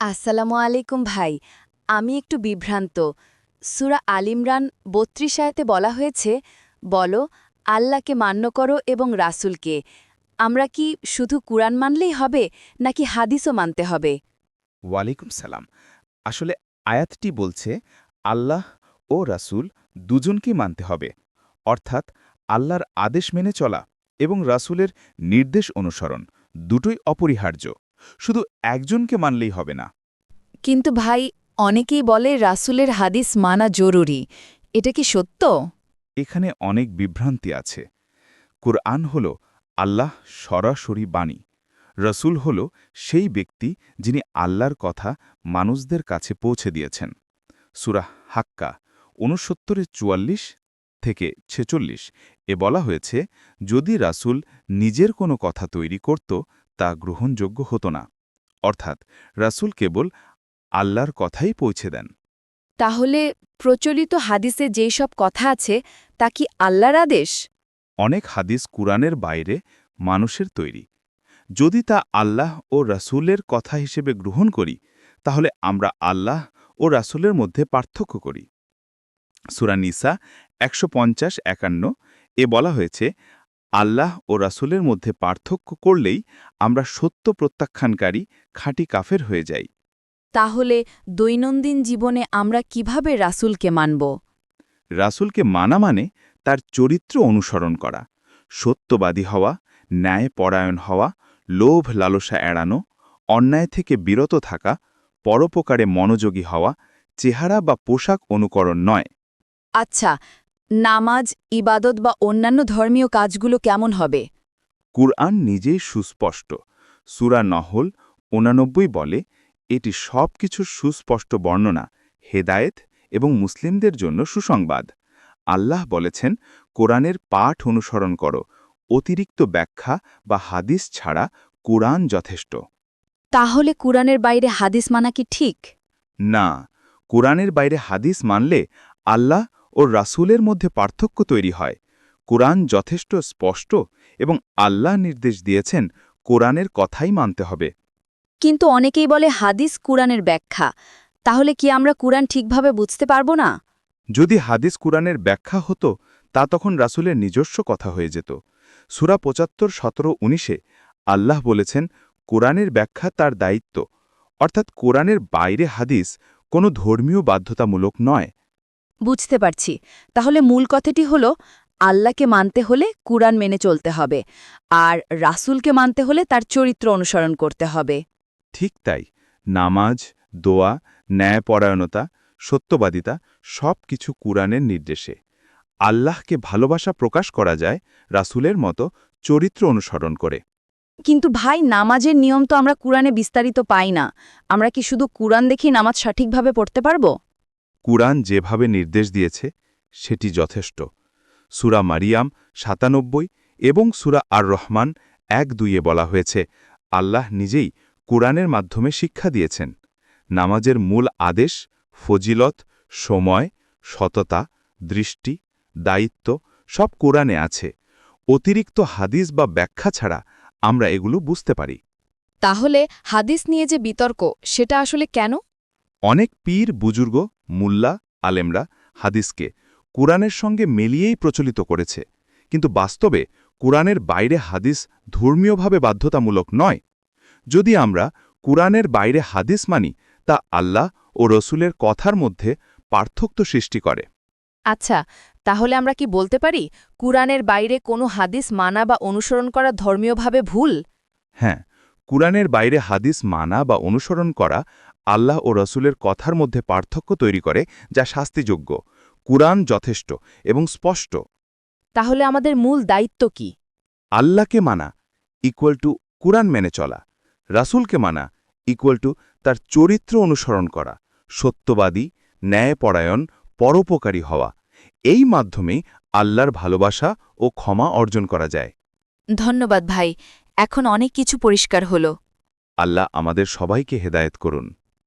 আসসালামু আলাইকুম ভাই, আমি একটু বিভ্রান্ত। সুরা আলিমরান বত্রিশ আয়াতে বলা হয়েছে, বলো, আল্লাহকে মান্য করো এবং রাসূলকে। আমরা কি শুধু কুরআন মানলেই হবে, নাকি হাদিসও মানতে হবে? ওয়ালাইকুম সালাম। আসলে আয়াতটি বলছে, আল্লাহ ও রাসূল দুজনকেই মানতে হবে। অর্থাৎ আল্লাহর আদেশ মেনে চলা এবং রাসূলের নির্দেশ অনুসরণ, দুটোই অপরিহার্য। শুধু একজনকে মানলেই হবে না। কিন্তু ভাই অনেকেই বলে রাসূলের হাদিস মানা জরুরি। এটা কি সত্য? এখানে অনেক বিভ্রান্তি আছে। কুরআন হল আল্লাহ সরাসরি বাণী। রসুল হল সেই ব্যক্তি যিনি আল্লাহর কথা মানুষদের কাছে পৌঁছে দিয়েছেন। সুরাহ হাক্কা ঊনসত্তরে চুয়াল্লিশ থেকে ছেচল্লিশ এ বলা হয়েছে যদি রাসূল নিজের কোনো কথা তৈরি করত তা গ্রহণযোগ্য হতো না। অর্থাৎ রাসূল কেবল আল্লাহর কথাই পৌঁছে দেন। তাহলে প্রচলিত হাদিসে যেই সব কথা আছে তা কি আল্লাহর আদেশ? অনেক হাদিস কুরআনের বাইরে মানুষের তৈরি। যদি তা আল্লাহ ও রাসূলের কথা হিসেবে গ্রহণ করি তাহলে আমরা আল্লাহ ও রাসূলের মধ্যে পার্থক্য করি। সুরানিসা একশো পঞ্চাশ একান্ন এ বলা হয়েছে আল্লাহ ও রাসূলের মধ্যে পার্থক্য করলেই আমরা সত্য প্রত্যাখ্যানকারী খাঁটি কাফের হয়ে যাই। তাহলে দৈনন্দিন জীবনে আমরা কীভাবে রাসূলকে মানব? রাসূলকে মানা মানে তার চরিত্র অনুসরণ করা সত্যবাদী হওয়া ন্যায় পরায়ণ হওয়া লোভ লালসা এড়ানো অন্যায় থেকে বিরত থাকা পরোপকারে মনোযোগী হওয়া চেহারা বা পোশাক অনুকরণ নয়। আচ্ছা নামাজ ইবাদত বা অন্যান্য ধর্মীয় কাজগুলো কেমন হবে? কুরআন নিজেই সুস্পষ্ট। সুরা নহল ঊনানব্বই বলে এটি সব কিছুর সুস্পষ্ট বর্ণনা হেদায়েত এবং মুসলিমদের জন্য সুসংবাদ। আল্লাহ বলেছেন কোরআনের পাঠ অনুসরণ করো অতিরিক্ত ব্যাখ্যা বা হাদিস ছাড়া কোরআন যথেষ্ট। তাহলে কোরআনের বাইরে হাদিস মানা কি ঠিক? না কোরআনের বাইরে হাদিস মানলে আল্লাহ ও রাসূলের মধ্যে পার্থক্য তৈরি হয়। কোরআন যথেষ্ট স্পষ্ট এবং আল্লাহ নির্দেশ দিয়েছেন কোরআনের কথাই মানতে হবে। কিন্তু অনেকেই বলে হাদিস কুরআনের ব্যাখ্যা। তাহলে কি আমরা কুরআন ঠিকভাবে বুঝতে পারব না? যদি হাদিস কুরআনের ব্যাখ্যা হতো তা তখন রাসূলের নিজস্ব কথা হয়ে যেত। সুরা পঁচাত্তর সতেরো উনিশে আল্লাহ বলেছেন কোরআনের ব্যাখ্যা তার দায়িত্ব। অর্থাৎ কোরআনের বাইরে হাদিস কোনো ধর্মীয় বাধ্যতামূলক নয়। বুঝতে পারছি। তাহলে মূল কথাটি হল আল্লাহকে মানতে হলে কুরআন মেনে চলতে হবে আর রাসূলকে মানতে হলে তার চরিত্র অনুসরণ করতে হবে। ঠিক তাই। নামাজ দোয়া ন্যায়পরায়ণতা সত্যবাদিতা সব কিছু কুরআনের নির্দেশে। আল্লাহকে ভালোবাসা প্রকাশ করা যায় রাসূলের মতো চরিত্র অনুসরণ করে। কিন্তু ভাই নামাজের নিয়ম তো আমরা কুরআনে বিস্তারিত পাই না। আমরা কি শুধু কুরআন দেখি নামাজ সঠিকভাবে পড়তে পারব? কুরআন যেভাবে নির্দেশ দিয়েছে সেটি যথেষ্ট। সুরা মারিয়াম সাতানব্বই এবং সুরা আর রহমান এক দুইয়ে বলা হয়েছে আল্লাহ নিজেই কুরআনের মাধ্যমে শিক্ষা দিয়েছেন। নামাজের মূল আদেশ ফজিলত সময় সততা দৃষ্টি দায়িত্ব সব কোরআনে আছে। অতিরিক্ত হাদিস বা ব্যাখ্যা ছাড়া আমরা এগুলো বুঝতে পারি। তাহলে হাদিস নিয়ে যে বিতর্ক সেটা আসলে কেন? অনেক পীর বুজুর্গ মুল্লা আলেমরা হাদিসকে কুরআনের সঙ্গে মিলিয়েই প্রচলিত করেছে। কিন্তু বাস্তবে কুরআনের বাইরে হাদিস ধর্মীয়ভাবে বাধ্যতামূলক নয়। যদি আমরা কুরআনের বাইরে হাদিস মানি তা আল্লাহ ও রসুলের কথার মধ্যে পার্থক্য সৃষ্টি করে। আচ্ছা তাহলে আমরা কি বলতে পারি কুরআনের বাইরে কোনো হাদিস মানা বা অনুসরণ করা ধর্মীয়ভাবে ভুল? হ্যাঁ কুরআনের বাইরে হাদিস মানা বা অনুসরণ করা আল্লাহ ও রসুলের কথার মধ্যে পার্থক্য তৈরি করে যা শাস্তিযোগ্য। কুরআন যথেষ্ট এবং স্পষ্ট। তাহলে আমাদের মূল দায়িত্ব কি? আল্লাহকে মানা ইকুয়াল টু কুরআন মেনে চলা। রাসূলকে মানা ইকুয়াল টু তার চরিত্র অনুসরণ করা। সত্যবাদী ন্যায়পরায়ণ পরোপকারী হওয়া। এই মাধ্যমে আল্লাহর ভালোবাসা ও ক্ষমা অর্জন করা যায়। ধন্যবাদ ভাই এখন অনেক কিছু পরিষ্কার হল। আল্লাহ আমাদের সবাইকে হেদায়েত করুন।